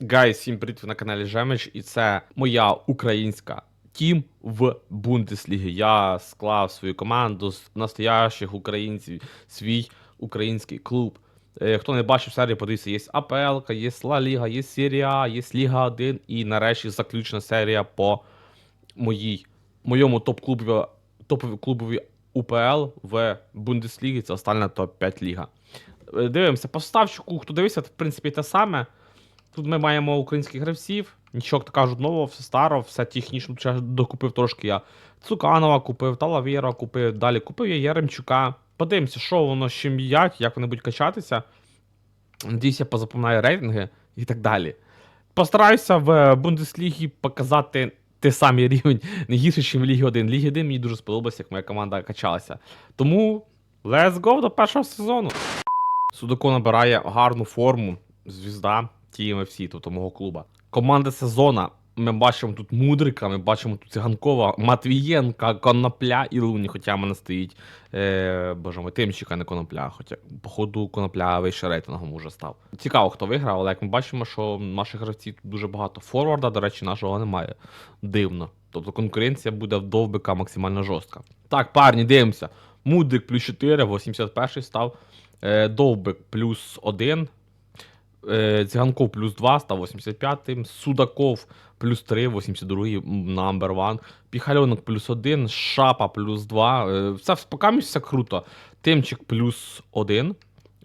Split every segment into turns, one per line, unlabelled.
Гайс, всім привіт на каналі Жемич, і це моя українська тім в Бундеслігі. Я склав свою команду з настоящих українців, свій український клуб. Е, Хто не бачив серію, подивіться, є АПЛ, є Ла Ліга, є Серія, А, є Ліга 1 і нарешті заключна серія по моїй, моєму топ-клубові УПЛ в Бундеслігі. Це остальна топ-5 ліга. Е, Дивимося, по ставчику, хто дивився, в принципі, те саме. Тут ми маємо українських гравців, нічого кажуть нового, все старо, все технічно ще докупив трошки я. Цуканова купив, Талавіра купив, далі купив я Яремчука. Подивимося, що воно з чим їдять, як вони будуть качатися. Надіюсь, я позапоминаю рейтинги і так далі. Постараюся в Бундеслігі показати той самий рівень, не гірше, ніж в Лігі 1. Лігі 1 мені дуже сподобалося, як моя команда качалася. Тому let's go до першого сезону. Судако набирає гарну форму. Звізда TMFC, тобто мого клуба. Команда сезона. Ми бачимо тут Мудрика, ми бачимо тут Циганкова, Матвієнка, Конопля і Луні, хоча в мене стоїть е, боже мой, Тимчика, не Конопля. Хоча, походу, Конопля вище рейтингом уже став. Цікаво, хто виграв, але як ми бачимо, що наших гравців тут дуже багато. Форварда, до речі, нашого немає. Дивно. Тобто конкуренція буде в довбика максимально жорстка. Так, парні, дивимося. Мудрик плюс 4, 81 став. Е, Довбик плюс 1. Е, Циганков плюс 2, став 85-м. Судаков плюс 3, 82-й number one. Піхальонок плюс 1, Шапа плюс 2. Е, Все поки все круто. Тимчик плюс 1.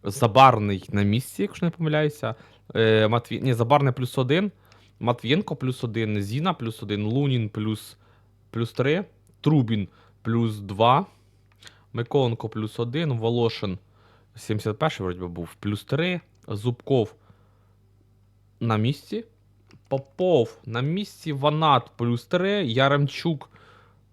Забарний на місці, якщо не помиляюся. Е, Матві... Ні, Забарний плюс 1. Матвієнко плюс 1. Зіна плюс 1. Лунін плюс, плюс 3. Трубін плюс 2. Миколенко плюс 1. Волошин 71 вроді був плюс 3. Зубков на місці. Попов на місці. Ванат плюс 3. Яремчук.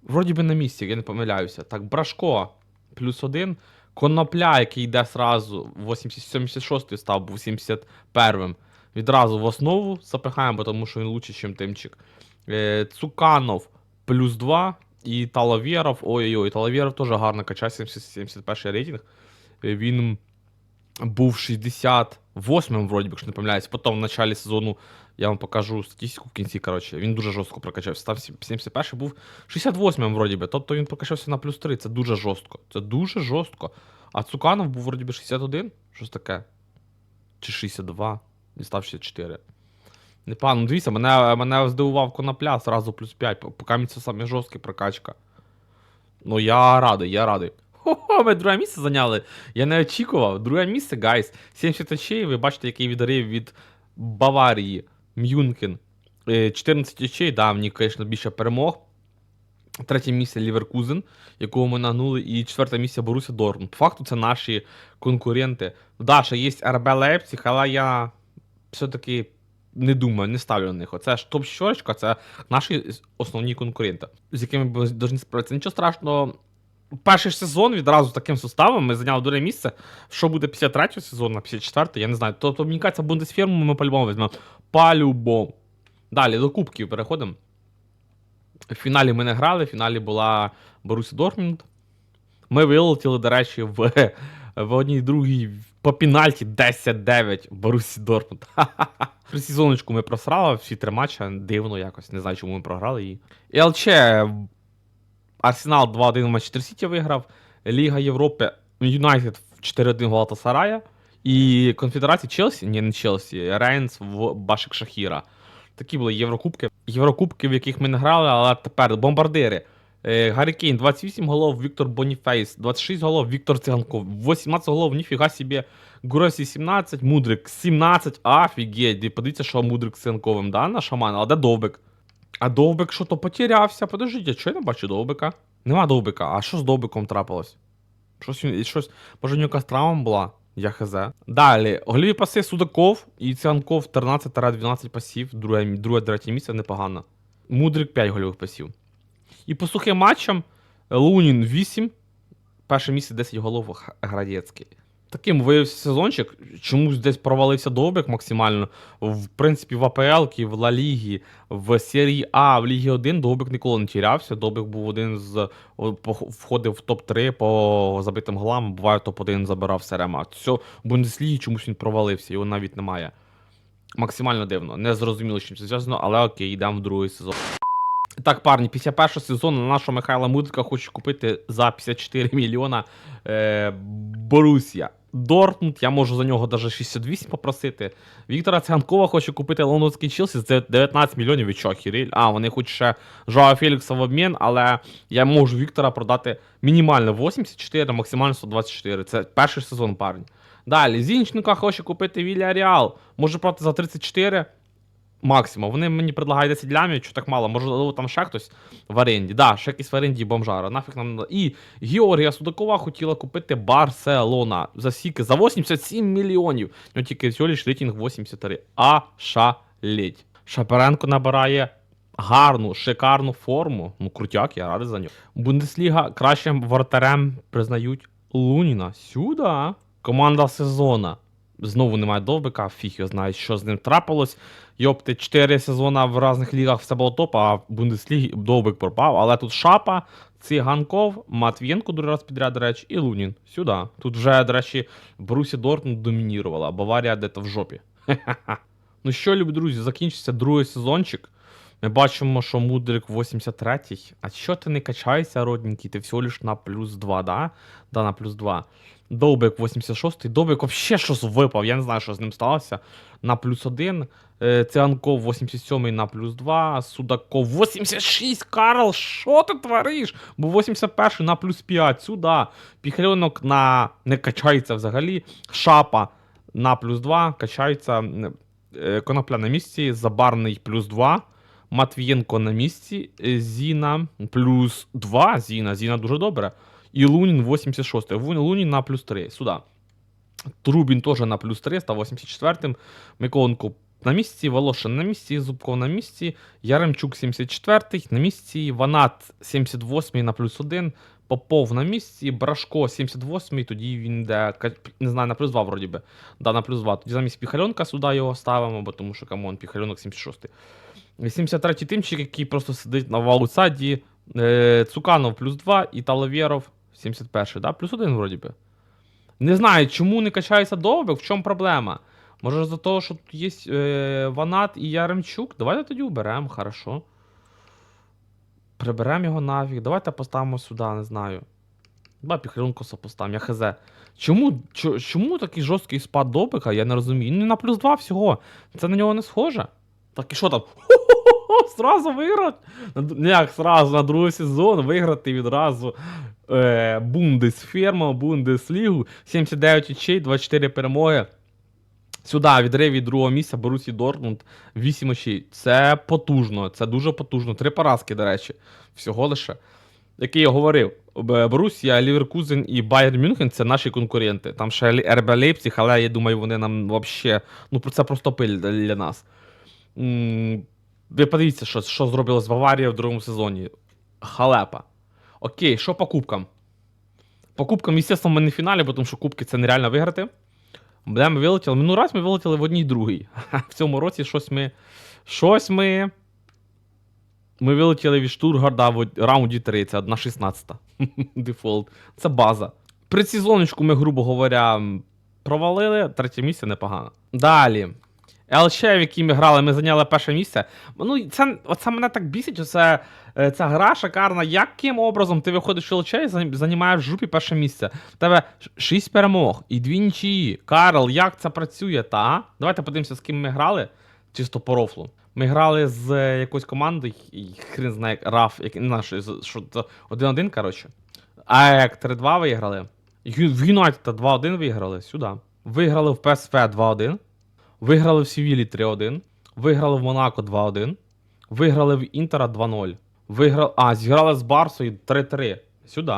Вроді би на місці, я не помиляюся. Так, Брашко плюс 1. Конопля, який йде сразу 76-й став, був 71-м. Відразу в основу запихаємо, тому що він лучше, ніж Тимчик. Е, Цуканов плюс 2. І Талавєров. Ой-ой-ой, Талавєров теж гарно качає 70 71 рейтинг. Е, Він був 68-м, вроді якщо не помиляюсь. Потім в началі сезону я вам покажу статистику в кінці. Коротше, він дуже жорстко прокачався. Став 71 був 68-м, вроді би. Тобто він прокачався на плюс 3. Це дуже жорстко. Це дуже жорстко. А Цуканов був вроді би 61. Щось таке. Чи 62. І став 64. Непогано, ну дивіться, мене, мене здивував конопля зразу плюс 5. Поки це саме жорстка прокачка. Ну, я радий, я радий. Хо-хо, ми друге місце зайняли. Я не очікував. Друге місце, гайс. 70 очей. Ви бачите, який відрив від Баварії. Мюнхен. Е, 14 очей, да, в звісно, більше перемог. Третє місце Ліверкузен, якого ми нагнули, і четверте місце Боруся Дортмунд. По факту це наші конкуренти. Да, ще є РБ Лейпціг, але я все-таки не думаю, не ставлю на них. Оце ж топ-щорочка, це наші основні конкуренти, з якими ми повинні справитися. Нічого страшного. Перший сезон відразу таким составом ми зайняли друге місце. Що буде після третього сезону, після четвертого, я не знаю. Тобто, мені кажеться, Бундесфірму ми по-любому візьмемо. По-любому. Далі до кубків переходимо. В фіналі ми не грали, в фіналі була Борусі Дортмунд. Ми вилетіли, до речі, в, в одній другій по пенальті 10-9 Борусі Дортмунд. Сезоночку ми просрали всі три матчі, дивно якось, не знаю, чому ми програли її. І ЛЧ Арсенал 2-1 в Манчестер Сіті виграв. Ліга Європи Юнайтед 4-1 Галатасарая. І Конфедерація Челсі, ні, не Челсі, Рейнс в Башик Шахіра. Такі були Єврокубки. Єврокубки, в яких ми не грали, але тепер бомбардири. Е, Гаррі Кейн 28 голов, Віктор Боніфейс, 26 голов, Віктор Циганков, 18 голов, ніфіга собі. Гуросі 17, Мудрик 17, офігеть. Подивіться, що Мудрик з Циганковим, да, на шамана, а де Довбик? А Довбик що то потерявся. Подождіть, а чого я не бачу Довбика? Нема Довбика. А що з Довбиком трапилось? Щось він, щось, може, нього травма була? Я хз. Далі, голіві паси Судаков і Циганков 13-12 пасів, друге, друге третє місце непогано. Мудрик 5 гольових пасів. І по сухим матчам Лунін 8, перше місце 10 голов Градецький. Таким виявився сезончик. Чомусь десь провалився Довбик максимально. В принципі, в АПЛ, в Ла Лігі, в серії А, в Лігі 1 Довбик ніколи не тірявся. Довбик був один з входив в топ-3 по забитим голам, буває топ-1 забирав серема. Все, Бундеслігі чомусь він провалився, його навіть немає. Максимально дивно. Не зрозуміло, з чим це зв'язано, але окей, йдемо в другий сезон. Так, парні, після першого сезону нашого Михайла Мудрика хоче купити за 54 мільйона е, Борусія. Дортмунд, я можу за нього навіть 68 попросити. Віктора Циганкова хоче купити Лондонський Челсі за 19 мільйонів від Чохіріль. А, вони хочуть ще Жоа Фелікса в обмін, але я можу Віктора продати мінімально 84, максимально 124. Це перший сезон, парні. Далі, Зінченка хоче купити Вілля Реал. Може продати за 34 максимум. Вони мені предлагають 10 лямів, що так мало. Можливо, там ще хтось в оренді. Да, ще якийсь в оренді бомжара. Нафіг нам надо. І Георгія Судакова хотіла купити Барселона за сіки за 87 мільйонів. Ну тільки всього лиш рейтинг 83. А шалеть. Шаперенко набирає гарну, шикарну форму. Ну, крутяк, я радий за нього. Бундесліга кращим вратарем признають Луніна. Сюди. Команда сезона. Знову немає довбика, фіг його знає, що з ним трапилось. Йопти, 4 сезона в різних лігах все було топ, а в Бундеслігі довбик пропав. Але тут Шапа, Циганков, Матвієнко другий раз підряд, до речі, і Лунін. Сюди. Тут вже, до речі, Брусі Дортмунд домінірувала, Баварія де-то в жопі. ну що, любі друзі, закінчиться другий сезончик. Ми бачимо, що Мудрик 83-й. А що ти не качаєшся, родненький? Ти всього лиш на плюс 2, да? Да, на плюс 2. Довбик 86-й. Довбик взагалі щось випав. Я не знаю, що з ним сталося. На плюс 1. Е, Циганков 87-й на плюс 2. Судаков 86. Карл, що ти твориш? Бо 81-й на плюс 5. Сюди. Піхальонок на не качається взагалі. Шапа на плюс 2. Качається. Е, Конопля на місці. Забарний плюс 2. Матвієнко на місці. Е, Зіна плюс 2. Зіна. Зіна дуже добре. І Лунін 86. Вун- Лунін на плюс 3. Сюди. Трубін теж на плюс 3, став 84-м. Миколенко на місці, Волошин на місці, Зубков на місці, Яремчук 74-й, на місці, Ванат 78-й на плюс 1, Попов на місці, Брашко 78-й, тоді він йде, не знаю, на плюс 2 вроді би. Да, на плюс 2. Тоді замість Піхальонка сюди його ставимо, бо тому що, камон, Піхальонок 76-й. 73-й тимчик, який просто сидить на аутсайді, е, Цуканов плюс 2 і Талавєров 71-й, да? плюс 1 вроді би. Не знаю, чому не качається довбик, в чому проблема? Може за того, що тут є е, Ванат і Яремчук? Давайте тоді уберемо, хорошо. Приберемо його нафіг. Давайте поставимо сюди, не знаю. Давай Піхрюнкоса поставимо, я хз. Чому, чо- чому такий жорсткий спад довбика? Я не розумію. Ну, на плюс 2 всього. Це на нього не схоже. Так і що там? Сразу виграти? На ну, Як сразу на другий сезон виграти відразу е, Бундесферма, Бундеслігу, 79 очей, 24 перемоги. Сюди відрив від другого місця Борусі Дортмунд 8 очей. Це потужно, це дуже потужно. Три поразки, до речі, всього лише. Який я говорив, Борусія, Ліверкузен і Байер Мюнхен це наші конкуренти. Там ще РБ Лейпціг, але я думаю, вони нам взагалі. Ну, це просто пиль для нас. Ви подивіться, що, що зробила з Баварією в другому сезоні. Халепа. Окей, що по кубкам? По кубкам, звісно, ми не в фіналі, бо тому що кубки це нереально виграти. Де ми вилетіли? Минулий раз ми вилетіли в одній другій. В цьому році щось ми. Щось ми. Ми вилетіли від Штургарда в раунді 3, це 1-16. Дефолт. Це база. Предсезоночку ми, грубо говоря, провалили, третє місце непогано. Далі. ЛЧ, в якій ми грали, ми зайняли перше місце. Ну, це, оце мене так бісить, оце, е, ця гра шикарна. Яким образом ти виходиш в ЛЧ і займаєш в жупі перше місце? В тебе 6 перемог і дві нічиї. Карл, як це працює, та? Давайте подивимося, з ким ми грали. Чисто по рофлу. Ми грали з е, якоюсь командою, хрен знає, як Раф, як, не що, це 1-1, коротше. АЕК 3-2 виграли. В Юнайтед 2-1 виграли сюди. Виграли в ПСВ 2-1. Виграли в Сівілі 3-1. Виграли в Монако 2-1. Виграли в Інтера 2-0. Виграли. А, зіграли з Барсою 3-3. Сюди.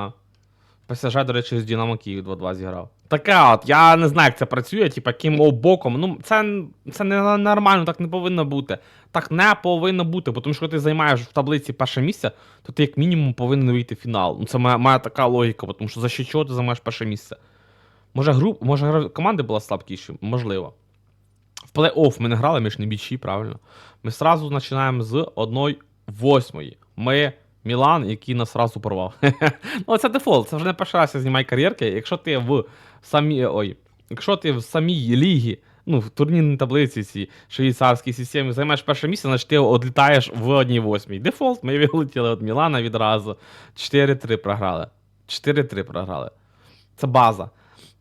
ПСЖ, до речі, з Динамо Київ 2-2 зіграв. Таке от, я не знаю, як це працює, типа яким боком. Ну, це, це не нормально, так не повинно бути. Так не повинно бути, бо тому що коли ти займаєш в таблиці перше місце, то ти як мінімум повинен вийти в фінал. Ну, це моя, моя така логіка, тому що за що чого ти займаєш перше місце. Може, гру, може команди була слабкіші? Можливо. В плей-офф ми не грали, ми ж не бічі, правильно. Ми сразу починаємо з 1-8. Ми Мілан, який нас сразу порвав. ну, це дефолт, це вже не перший раз я знімаю кар'єрки. Якщо ти в самій. Ой, якщо ти в самій лігі ну, в турнірній таблиці цій швейцарській системі займаєш перше місце, значить ти одлітаєш в 1-8. Дефолт, ми вилетіли від Мілана відразу. 4-3 програли. 4-3 програли. Це база.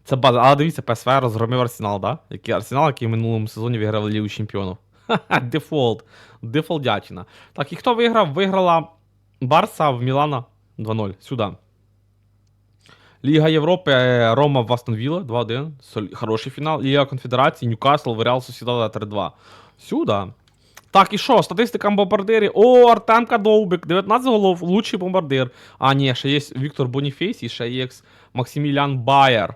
Це база. Але дивіться, ПСВ розгромив Арсенал, да? Який Арсенал, який в минулому сезоні виграв Лігу Чемпіонів. Ха-ха, дефолт. Дефолдятіна. Так, і хто виграв? Виграла Барса в Мілана 2-0. Сюди. Ліга Європи, е, Рома в Астон Вілла 2-1. Соль- Хороший фінал. Ліга Конфедерації, Ньюкасл, Реал Сосідада 3-2. Сюди. Так, і що? Статистика бомбардирів. О, Артемка Довбик, 19 голов, лучший бомбардир. А, ні, ще є Віктор Боніфейс і ще є Максимілян Байер.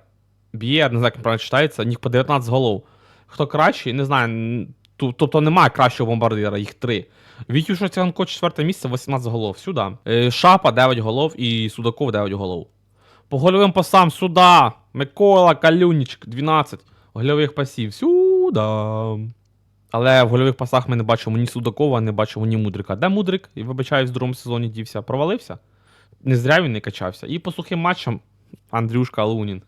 Б'єр, не знаю, як правильно читається, у них по 19 голов. Хто кращий, не знаю. Тобто немає кращого бомбардира, їх три. Вітюша Циганко, четверте місце, 18 голов. Сюди. Е, Шапа 9 голов і Судаков 9 голов. По гольовим пасам сюди. Микола Калюнічик, 12 гольових пасів. Сюди. Але в гольових пасах ми не бачимо ні Судакова, не бачимо ні Мудрика. Де Мудрик? І вибачаюсь, в другому сезоні дівся. Провалився? Не зря він не качався. І по сухим матчам Андрюшка Лунін.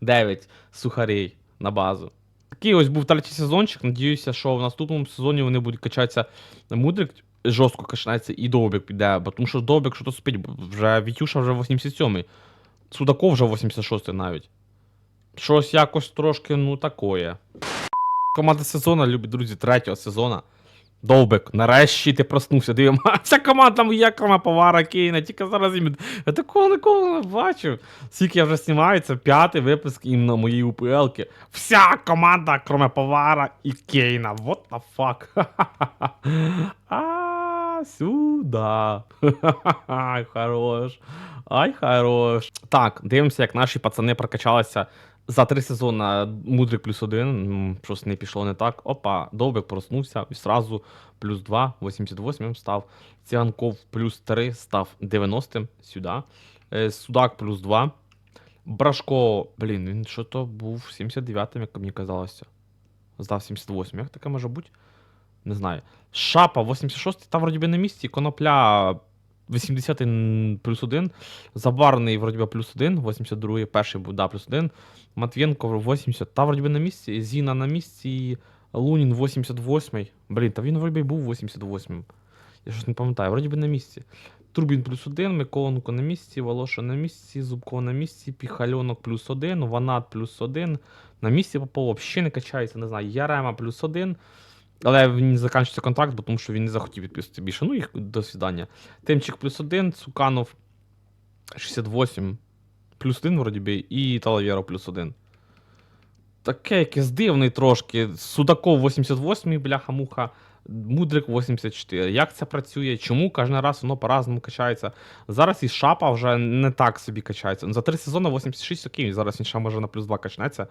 9 сухарей на базу. Такий ось був третій сезончик. Надіюся, що в наступному сезоні вони будуть качатися Мудрик жорстко качається і Довбик піде, бо тому що Довбик що то спить, вже Вітюша вже 87-й. Судаков вже 86-й навіть. Щось якось трошки, ну, такое. Команда сезону, любі друзі, третього сезону. Довбик, нарешті ти проснувся. Дивимо, ця команда там є, повара Кейна, тільки зараз їм. Я такого ніколи не бачив. Скільки я вже знімаю, це п'ятий випуск іменно моєї УПЛки. Вся команда, кроме повара і Кейна. What the fuck? А, сюда. Ай, хорош. Ай, хорош. Так, дивимося, як наші пацани прокачалися за три сезони Мудрик плюс один. Щось не пішло не так. Опа, Довбик проснувся і сразу плюс 2, 88 став. Циганков плюс 3 став 90 сюди. Е, Судак плюс 2. Брашко, блін, він що то був 79-м, як мені казалося. Здав 78. Як таке може бути? Не знаю. Шапа 86 та вроді би на місці. Конопля 80 плюс 1. Забарний вроді би плюс 1. 82-й, перший був, да, плюс 1. Матвєнко 80. Та вроді би на місці. Зіна на місці. Лунін 88-й. Блін, та він вроді би був 88-м. Я щось не пам'ятаю, вроді би на місці. Турбін плюс 1, Миколенко на місці, Волоша на місці, Зубко на місці, Піхальонок плюс 1, Ванат плюс 1. На місці Попов взагалі не качається, не знаю. Ярема плюс 1. Але він закінчується контракт, тому що він не захотів підписати більше. Ну, їх до свідання. Тимчик плюс 1, Цуканов 68, плюс 1, вроді би, і Талавєро плюс 1. Таке якесь дивний трошки. Судаков 88, бляха-муха, Мудрик 84. Як це працює? Чому кожен раз воно по-разному качається? Зараз і Шапа вже не так собі качається. За три сезони 86 окей, зараз він ще може на плюс 2 качнеться.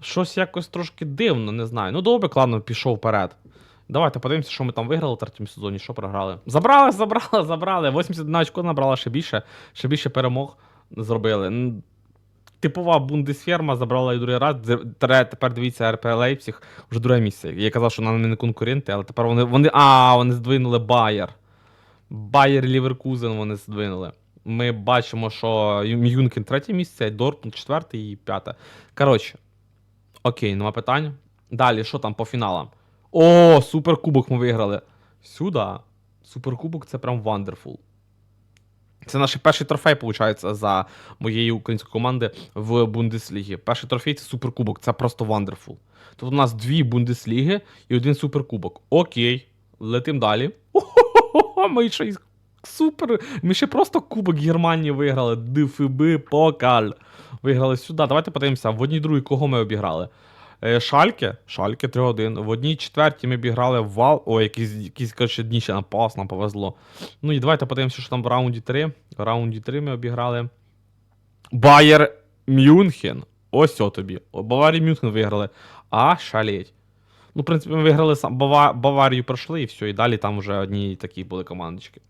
Щось якось трошки дивно, не знаю. Ну, добре, ладно, пішов вперед. Давайте подивимося, що ми там виграли в третьому сезоні, що програли. Забрали, забрали, забрали. 81 очко набрала ще більше, ще більше перемог зробили. Типова бундесферма забрала і другий раз. Тепер дивіться РП Лейпціг, вже друге місце. Я казав, що нам не конкуренти, але тепер вони. вони а, вони здвинули Байер. Байер Ліверкузен вони здвинули. Ми бачимо, що Мюнхен третє місце, Дортмунд четверте і п'яте. Коротше, окей, нема питань. Далі, що там по фіналам? О, суперкубок ми виграли. Сюди. Суперкубок це прям wonderful. Це наш перший трофей, виходить, за моєї української команди в Бундеслігі. Перший трофей це суперкубок, це просто wonderful. Тут у нас дві Бундесліги і один суперкубок. Окей, летим далі. О-хо-хо-хо, ми ще й супер. Ми ще просто Кубок Германії виграли. ДФБ Покаль. Виграли сюди. Давайте подивимося, в одній другій кого ми обіграли. Шальке, Шальке 3-1. В одній четвертій ми обіграли Вал. О, якісь, якісь коротше, дні ще напас, нам повезло. Ну і давайте подивимося, що там в раунді 3. В раунді 3 ми обіграли. Байер Мюнхен. Ось о тобі. Баварію Мюнхен виграли. А, шалеть. Ну, в принципі, ми виграли сам Баварію пройшли і все, і далі там вже одні такі були командочки.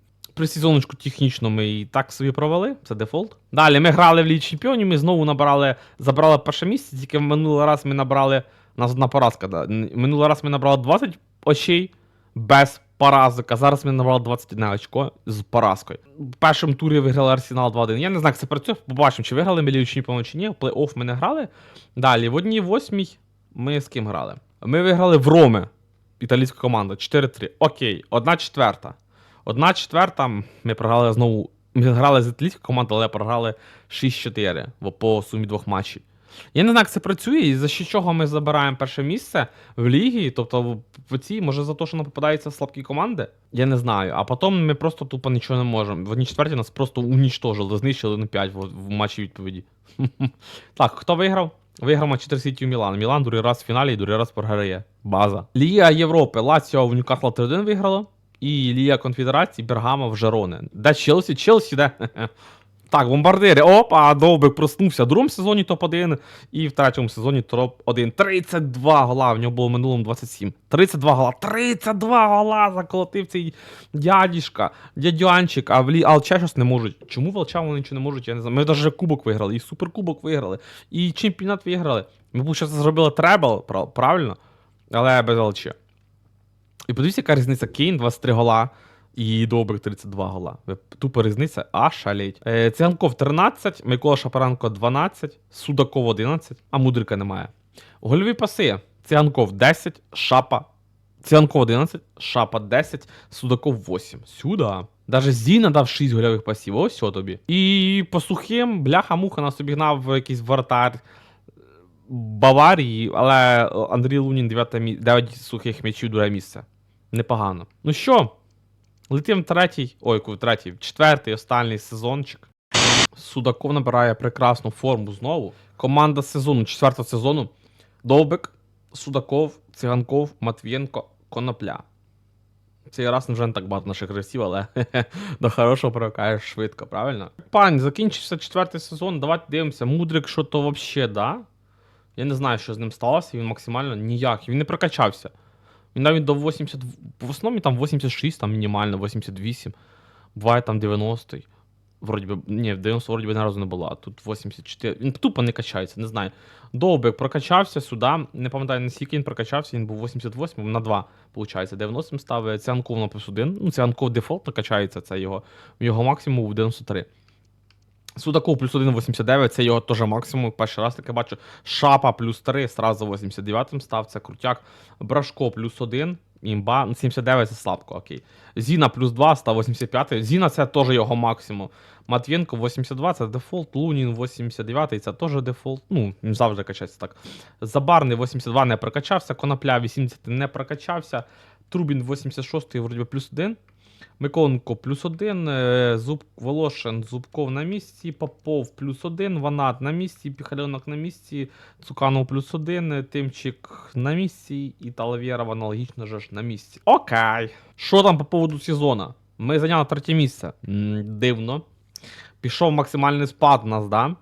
При сезоночку технічно ми і так собі провели, це дефолт. Далі ми грали в Лігі Чемпіонів, ми знову набрали, забрали перше місце, тільки в минулий раз ми набрали. У нас одна поразка. Да. Минулий раз ми набрали 20 очей без поразок, а зараз ми набрали 21 очко з поразкою. В першому турі виграли Арсенал 2-1. Я не знаю, як це працює. Побачимо, чи виграли ми Лігу Чемпіонів чи ні. В плей-офф ми не грали. Далі, в одній восьмій Ми з ким грали? Ми виграли в Роми. Італійська команда 4-3. Окей, одна четверта. Одна четверта. Ми програли знову. Ми грали з італійською командою, але програли 6-4 по сумі двох матчів. Я не знаю, як це працює, і за що чого ми забираємо перше місце в лігі. Тобто в, цій, може за те, що нам попадаються слабкі команди? Я не знаю. А потім ми просто тупо нічого не можемо. В одній четверті нас просто унічтожили, знищили на 5 в, матчі відповіді. так, хто виграв? Виграв Манчестер Сіті у Мілан. Мілан другий раз в фіналі і другий раз програє. База. Ліга Європи. Лаціо в Ньюкасла 3-1 виграло. І Ліга Конфедерації Бергамо в Жероне. Де Челсі? Челсі, де? Так, бомбардири. Опа, Довбик проснувся в другому сезоні топ-1 і в третьому сезоні топ-1. 32 гола. В нього було в минулому 27. 32 гола. 32 гола заколотив цей дядішка, дядюанчик, а в лі Алча щось не можуть. Чому в вони нічого не можуть? Я не знаю. Ми навіть кубок виграли, і суперкубок виграли, і чемпіонат виграли. Ми, виходить, зробили требл, правильно? Але без Алча. І подивіться, яка різниця. Кейн 23 гола. І Добрик 32 гола. Ви- Тупо різниця, а шалеть. Е, Циганков 13, Микола Шапаренко 12, Судаков 11, а Мудрика немає. Гольові паси. Циганков 10, Шапа. Циганков 11, Шапа 10, Судаков 8. Сюда. Даже Зіна дав 6 гольових пасів. Ось тобі. І по сухим, бляха-муха нас обігнав якийсь вратар Баварії, але Андрій Лунін 9, 9 сухих м'ячів, друге місце. Непогано. Ну що, летим третій, ой, третій, четвертий, останній сезончик. Судаков набирає прекрасну форму знову. Команда сезону, четвертого сезону. Довбик, Судаков, Циганков, Матвієнко, Конопля. Цей раз вже не так багато наших гравців, але до хорошого привикаєш швидко, правильно? Пань, закінчився четвертий сезон. Давайте дивимося. Мудрик, що то вообще, да? Я не знаю, що з ним сталося, він максимально ніяк. Він не прокачався. Він навіть до 80. В основному там 86, там мінімально, 88. Буває там 90. Вроді би, ні, в 90 вроді би ні разу не було, а тут 84. Він тупо не качається, не знаю. Довбик прокачався сюди. Не пам'ятаю, наскільки він прокачався, він був 88 на 2, виходить. 90 став Цианков на плюс 1. Ну, Цианков дефолт прокачається, це його. Його максимум був 93. Судаков плюс 1 89, це його теж максимум. Перший раз таке бачу. Шапа плюс 3, сразу 89 став, це крутяк. Брашко плюс 1, імба. Ну, 79 це слабко, окей. Зіна плюс 2, став 85. Зіна це теж його максимум. Матвєнко 82, це дефолт. Лунін 89, це теж дефолт. Ну, завжди качається так. Забарний 82 не прокачався, Конопля 80 не прокачався. Трубін 86 вроді плюс 1. Миколенко плюс один, е, Зуб Волошин, Зубков на місці, Попов плюс один, Ванат на місці, Піхальонок на місці, Цуканов плюс один, е, Тимчик на місці і Талавєров аналогічно ж на місці. Окей. Що там по поводу сезону? Ми зайняли третє місце. Дивно. Пішов максимальний спад у нас, да?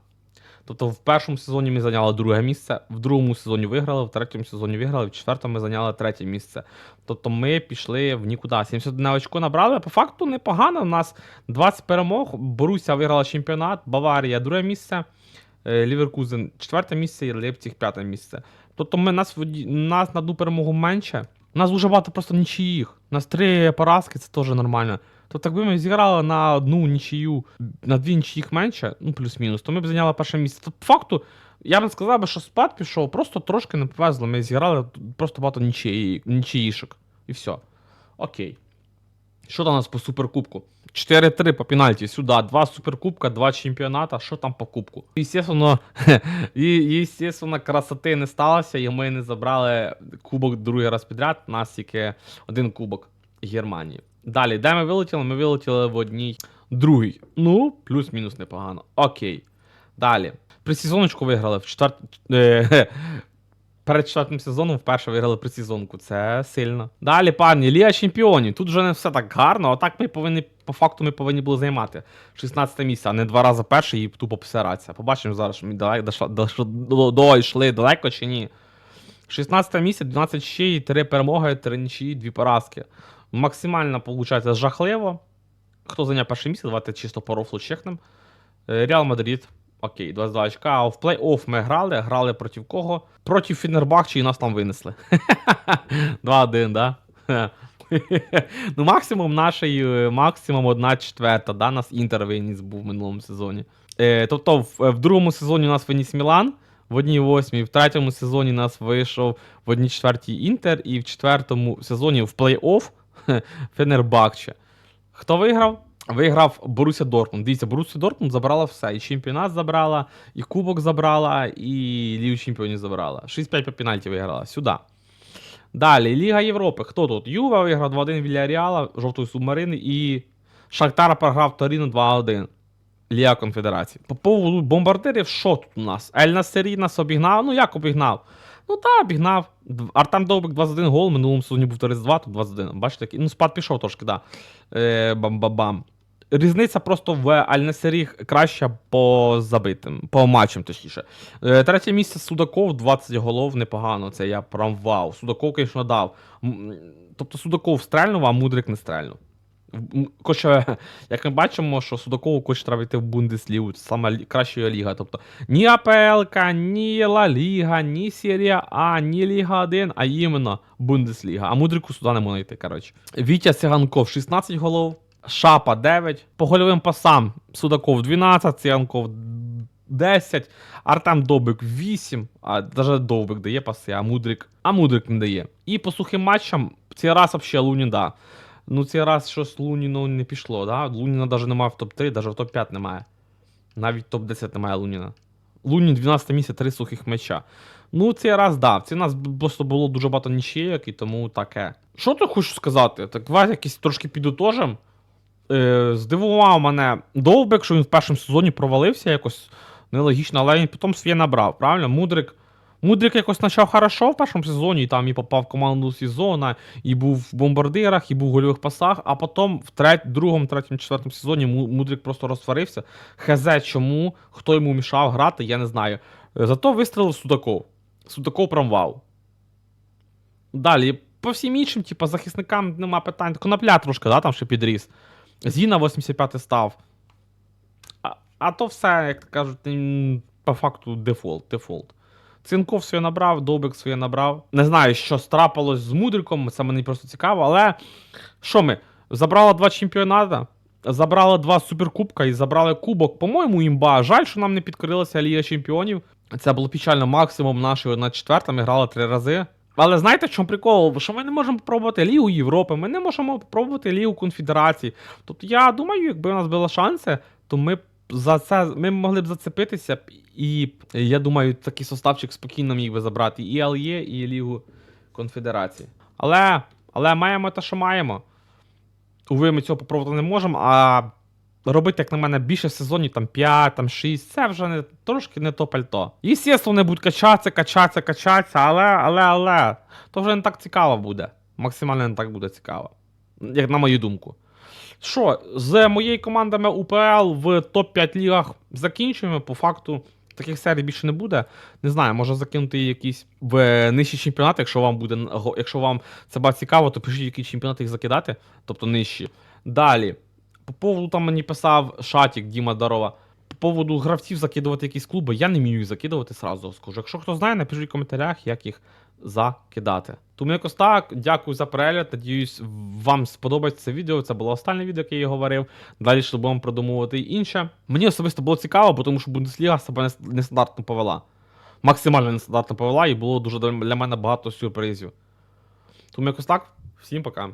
Тобто в першому сезоні ми зайняли друге місце, в другому сезоні виграли, в третьому сезоні виграли, в четвертому ми зайняли третє місце. Тобто ми пішли в нікуди. 71 очко набрали. По факту непогано. У нас 20 перемог. Боруся виграла чемпіонат, Баварія друге місце, е, Ліверкузен четверте місце і Лейпціг п'яте місце. Тобто ми, нас, нас на одну перемогу менше. У нас дуже багато просто нічиїх. У нас три поразки, це теж нормально. Тобто, якби ми зіграли на одну нічию, на дві нічиїх менше, ну плюс-мінус, то ми б зайняли перше місце. Тобто, по факту, я б сказав, би, що спад пішов, просто трошки не повезло. Ми зіграли просто багато нічиї, нічиїшок. І все. Окей. Що там у нас по суперкубку? 4-3 по пенальті сюди. Два суперкубка, два чемпіоната. Що там по кубку? Естественно, естественно, красоти не сталося, і ми не забрали кубок другий раз підряд. У нас тільки один кубок Германії. Далі, де ми вилетіли? Ми вилетіли в одній другій. Ну, плюс-мінус непогано. Окей. Далі. Присезоночку виграли в четвер... е, Перед четвертим сезоном вперше виграли присезонку. Це сильно. Далі, пані, Лія Чемпіонів. Тут вже не все так гарно, а так ми повинні, по факту, ми повинні були займати 16 місце, а не два рази перше і тупо посиратися. Побачимо зараз, що ми дойшли далеко чи ні. 16 місце, 12 щей, 3 перемоги, 3 нічиї, 2 поразки. Максимально, виходить, жахливо. Хто зайняв перше місце, давайте чисто по рофлу чекнем. Е, Реал Мадрид. Окей, 22 очка. А в плей-офф ми грали. Грали проти кого? Проти Фінербахчі і нас там винесли. 2-1, да? ну, максимум нашої, е, максимум 1 четверта, да? Нас Інтер виніс був в минулому сезоні. Е, тобто, в, в другому сезоні у нас виніс Мілан, в одній восьмій. В третьому сезоні нас вийшов в одній четвертій Інтер, і в четвертому сезоні в плей-офф Фенербахче. Хто виграв? Виграв Боруся Дортмунд. Дивіться, Боруся Дортмунд забрала все. І чемпіонат забрала, і Кубок забрала, і Лігу Чемпіонів забрала. 6-5 по пенальті виграла. Сюди. Далі, Ліга Європи. Хто тут? Юва виграв 2-1 Вільяріала, жовтої субмарини, і Шахтар програв Торіно 2-1. Ліга Конфедерації. По поводу бомбардирів, що тут у нас? Ель Насері нас обігнав. Ну як обігнав? Ну так, обігнав. Артем Довбик 21 гол, минулому сезоні був 32, тут 21. Бачите, ну спад пішов трошки, да. Е, бам-бам-бам. Різниця просто в Аль-Насері краща по забитим, по матчам, точніше. Е, третє місце Судаков, 20 голов, непогано. Це я прям вау. Судаков, звісно, дав. Тобто Судаков стрельнув, а Мудрик не стрельнув. М, як ми бачимо, що Судакову хоче треба йти в Бундеслігу, саме краща ліга. Тобто ні АПЛ, ні Ла Ліга, ні Серія А, ні Ліга 1, а іменно Бундесліга. А Мудрику сюди не можна йти, коротше. Вітя Циганков 16 голов, Шапа 9. По гольовим пасам Судаков 12, Циганков 10, Артем Довбик 8, а навіть Довбик дає паси, а Мудрик, а Мудрик не дає. І по сухим матчам цей раз взагалі Лунін да. Ну, цей раз щось Луніну не пішло, да? Луніна навіть немає в топ-3, навіть в топ-5 немає. Навіть в топ-10 немає Луніна. Лунін 12 місце, 3 сухих м'яча. Ну, цей раз да. Цей раз просто було дуже багато нічиєк, і тому таке. Що ти хочеш сказати? Так давай якісь трошки підутожим. Е, здивував мене Довбек, що він в першому сезоні провалився якось нелогічно, але він потім своє набрав, правильно? Мудрик. Мудрик якось почав хорошо в першому сезоні, і там і попав в команду сезону, і був в бомбардирах, і був в гольових пасах, а потім в трет... другому, третьому, четвертому сезоні Му- Мудрик просто розсварився. Хз чому, хто йому мішав грати, я не знаю. Е, Зато вистрілив Судаков. Судаков прям вау. Далі, по всім іншим, типу, захисникам нема питань. Конопля трошки, да, там ще підріс. Зіна 85 став. А, а то все, як кажуть, по факту дефолт. дефолт. Цинков своє набрав, Довбик своє набрав. Не знаю, що страпалось з Мудриком, це мені просто цікаво, але що ми? Забрали два чемпіоната, забрали два суперкубка і забрали кубок. По-моєму, імба. Жаль, що нам не підкорилася Ліга Чемпіонів. Це було печально максимум нашої на четвертому грали три рази. Але знаєте, в чому прикол? Що ми не можемо попробувати Лігу Європи, ми не можемо попробувати Лігу Конфедерації. Тобто я думаю, якби у нас були шанси, то ми б за це ми могли б зацепитися, і я думаю, такий составчик спокійно міг би забрати і ЛЄ, і Лігу Конфедерації. Але, але маємо те, що маємо. Уви, ми цього попробувати не можемо, а робити, як на мене, більше сезонів, там 5, там 6, це вже не, трошки не то пальто. І Єстественно, вони будуть качатися, качатися, качатися, але, але, але, то вже не так цікаво буде. Максимально не так буде цікаво. Як на мою думку. Що, з моєю командами УПЛ в топ-5 лігах закінчуємо. По факту таких серій більше не буде. Не знаю, може закинути якісь в нижчі чемпіонати, якщо вам буде якщо вам це цікаво, то пишіть, які чемпіонати їх закидати, тобто нижчі. Далі. По поводу там мені писав Шатік Діма Дарова. По поводу гравців закидувати якісь клуби, я не вмію їх закидувати сразу скажу. Якщо хто знає, напишіть в коментарях, як їх закидати. Тому якось так, дякую за перегляд. Надіюсь, вам сподобається це відео. Це було останнє відео, яке я говорив. Далі ще будемо продумувати інше. Мені особисто було цікаво, тому що Бундесліга себе нестандартно повела. Максимально нестандартно повела, і було дуже для мене багато сюрпризів. Тому якось так. Всім пока.